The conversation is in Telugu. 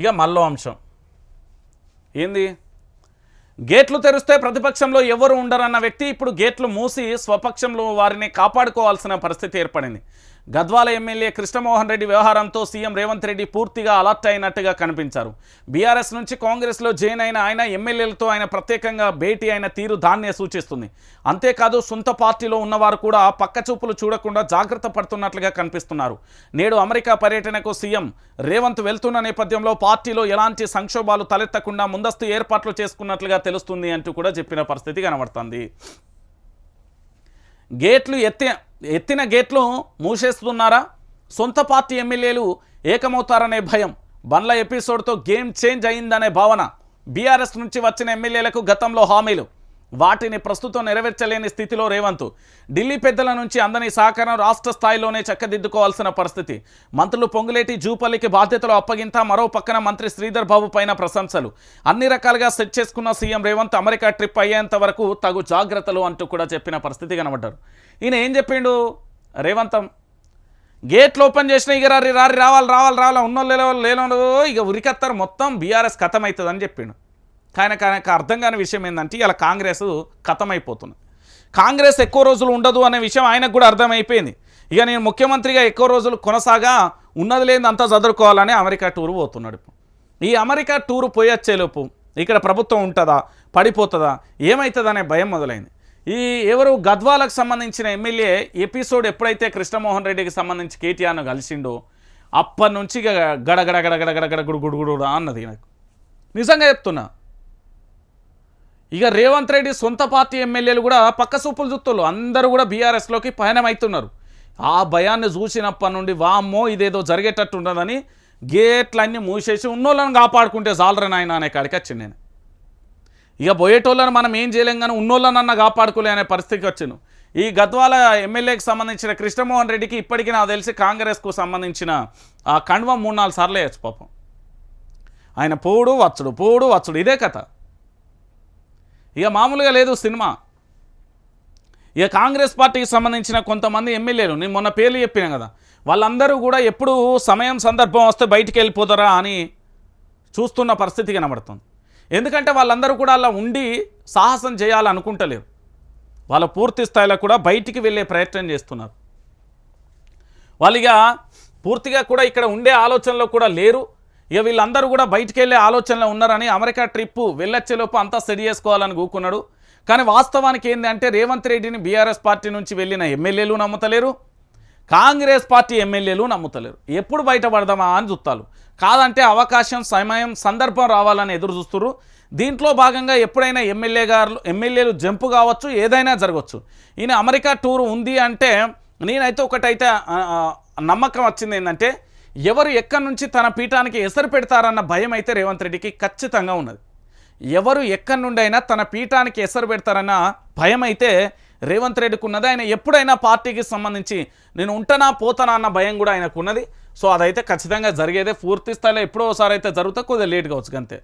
ఇక మల్లో అంశం ఏంది? గేట్లు తెరిస్తే ప్రతిపక్షంలో ఎవరు ఉండరన్న వ్యక్తి ఇప్పుడు గేట్లు మూసి స్వపక్షంలో వారిని కాపాడుకోవాల్సిన పరిస్థితి ఏర్పడింది. గద్వాల ఎమ్మెల్యే కృష్ణమోహన్ రెడ్డి వ్యవహారంతో సీఎం రేవంత్ రెడ్డి పూర్తిగా అలర్ట్ అయినట్టుగా కనిపించారు. బీఆర్ఎస్ నుంచి కాంగ్రెస్లో జైన్ అయిన ఆయన ఎమ్మెల్యేలతో ఆయన ప్రత్యేకంగా భేటీ అయిన తీరు దాన్నే సూచిస్తుంది. అంతేకాదు సొంత పార్టీలో ఉన్నవారు కూడా పక్క చూపులు చూడకుండా జాగ్రత్త పడుతున్నట్లుగా కనిపిస్తున్నారు. నేడు అమెరికా పర్యటనకు సీఎం రేవంత్ వెళ్తున్న నేపథ్యంలో పార్టీలో ఎలాంటి సంక్షోభాలు తలెత్తకుండా ముందస్తు ఏర్పాట్లు చేసుకున్నట్లుగా తెలుస్తుంది అంటూ కూడా చెప్పిన పరిస్థితి కనబడుతుంది. గేట్లు ఎత్తే ఎత్తిన గేట్లు మూసేస్తున్నారా? సొంత పార్టీ ఎమ్మెల్యేలు ఏకమవుతారనే భయం. బండ్ల ఎపిసోడ్తో గేమ్ చేంజ్ అయిందనే భావన. బీఆర్ఎస్ నుంచి వచ్చిన ఎమ్మెల్యేలకు గతంలో హామీలు. వాటిని ప్రస్తుతం నెరవేర్చలేని స్థితిలో రేవంత్. ఢిల్లీ పెద్దల నుంచి అందని సహకారం రాష్ట్ర స్థాయిలోనే చక్కదిద్దుకోవాల్సిన పరిస్థితి. మంత్రులు పొంగులేటి జూపల్లికి బాధ్యతలు అప్పగింత మరో పక్కన మంత్రి శ్రీధర్ బాబు పైన ప్రశంసలు. అన్ని రకాలుగా సెట్ చేసుకున్న సీఎం రేవంత్ అమెరికా ట్రిప్ అయ్యేంత వరకు తగు జాగ్రత్తలు అంటూ కూడా చెప్పిన పరిస్థితి కనబడ్డారు. ఈయన ఏం చెప్పిండు? రేవంతం గేట్లు ఓపెన్ చేసిన ఇక రారి రారి రావాలి రావాలి రావాలి. ఉన్నోళ్ళు లేనోళ్ళు ఇక ఉరికత్తారు మొత్తం బీఆర్ఎస్ కథం అవుతుందని చెప్పిండు. కానీ కానీ అర్థం కాని విషయం ఏంటంటే ఇలా కాంగ్రెస్ కథమైపోతుంది. కాంగ్రెస్ ఎక్కువ రోజులు ఉండదు అనే విషయం ఆయనకు కూడా అర్థమైపోయింది. ఇక నేను ముఖ్యమంత్రిగా ఎక్కువ రోజులు కొనసాగా ఉన్నది లేని అంతా చదువుకోవాలని అమెరికా టూర్ పోతున్నాడు ఈ అమెరికా టూర్ పోయొచ్చేలోపు ఇక్కడ ప్రభుత్వం ఉంటుందా? పడిపోతుందా? ఏమవుతుంది అనే భయం మొదలైంది. ఈ ఎవరు గద్వాలకు సంబంధించిన ఎమ్మెల్యే ఎపిసోడ్ ఎప్పుడైతే కృష్ణమోహన్ రెడ్డికి సంబంధించి కేటీఆర్ను కలిసిండో అప్పటి నుంచి ఇక గడగడ గడగడ గడగడ గుడు గుడు గుడు అన్నది నాకు నిజంగా చెప్తున్నా ఇక రేవంత్ రెడ్డి సొంత పార్టీ ఎమ్మెల్యేలు కూడా పక్క సూపులు చూస్తున్నారు. అందరూ కూడా బీఆర్ఎస్లోకి పయనమవుతున్నారు ఆ భయాన్ని చూసినప్పటి నుండి వామ్మో ఇదేదో జరిగేటట్టు ఉండదని గేట్లన్నీ మూసేసి ఉన్నోళ్ళని కాపాడుకుంటే జాలరని ఆయన అనే కాడికి వచ్చింది నేను. ఇక పోయేటోళ్ళని మనం ఏం చేయలేం కానీ ఉన్నోళ్ళనన్నా కాపాడుకోలే అనే పరిస్థితికి వచ్చాను ఈ గద్వాల ఎమ్మెల్యేకి సంబంధించిన కృష్ణమోహన్ రెడ్డికి ఇప్పటికీ నాకు తెలిసి కాంగ్రెస్కు సంబంధించిన ఆ కండువ మూడు నాలుగు సార్లు వేయచ్చు పాపం. ఆయన పోడు వచ్చుడు పోడు వచ్చుడు ఇదే కథ. ఇక మామూలుగా లేదు సినిమా. ఇక కాంగ్రెస్ పార్టీకి సంబంధించిన కొంతమంది ఎమ్మెల్యేలు నేను మొన్న పేర్లు చెప్పినా కదా వాళ్ళందరూ కూడా ఎప్పుడు సమయం సందర్భం వస్తే బయటికి వెళ్ళిపోతారా అని చూస్తున్న పరిస్థితి కనబడుతుంది. ఎందుకంటే వాళ్ళందరూ కూడా అలా ఉండి సాహసం చేయాలనుకుంటలేరు. వాళ్ళ పూర్తి స్థాయిలో కూడా బయటికి వెళ్ళే ప్రయత్నం చేస్తున్నారు. వాళ్ళిగా పూర్తిగా కూడా ఇక్కడ ఉండే ఆలోచనలో కూడా లేరు. ఇక వీళ్ళందరూ కూడా బయటికి వెళ్ళే ఆలోచనలో ఉన్నారని అమెరికా ట్రిప్పు వెళ్ళొచ్చేలోపు అంతా స్టడీ చేసుకోవాలని కూకున్నాడు కానీ వాస్తవానికి ఏంటంటే రేవంత్ రెడ్డిని బీఆర్ఎస్ పార్టీ నుంచి వెళ్ళిన ఎమ్మెల్యేలు నమ్ముతలేరు కాంగ్రెస్ పార్టీ ఎమ్మెల్యేలు నమ్ముతలేరు. ఎప్పుడు బయటపడదామా అని చూస్తారు కాదంటే అవకాశం సమయం సందర్భం రావాలని ఎదురు చూస్తున్నారు దీంట్లో భాగంగా ఎప్పుడైనా ఎమ్మెల్యే గారు ఎమ్మెల్యేలు జంపు కావచ్చు ఏదైనా జరగవచ్చు ఈయన అమెరికా టూర్ ఉంది అంటే నేనైతే ఒకటైతే నమ్మకం వచ్చింది ఏంటంటే ఎవరు ఎక్కడి నుంచి తన పీఠానికి ఎసరు పెడతారన్న భయం అయితే రేవంత్ రెడ్డికి ఖచ్చితంగా ఉన్నది. ఎవరు ఎక్కడి నుండి అయినా తన పీఠానికి ఎసరు పెడతారన్న భయం అయితే రేవంత్ రెడ్డికి ఉన్నది ఆయన ఎప్పుడైనా పార్టీకి సంబంధించి నేను ఉంటానా పోతానా అన్న భయం కూడా ఆయనకు ఉన్నది సో అదైతే ఖచ్చితంగా జరిగేదే పూర్తి స్థాయిలో ఎప్పుడో ఒకసారి అయితే జరుగుతా కొద్దిగా లేట్ కావచ్చు అంతే.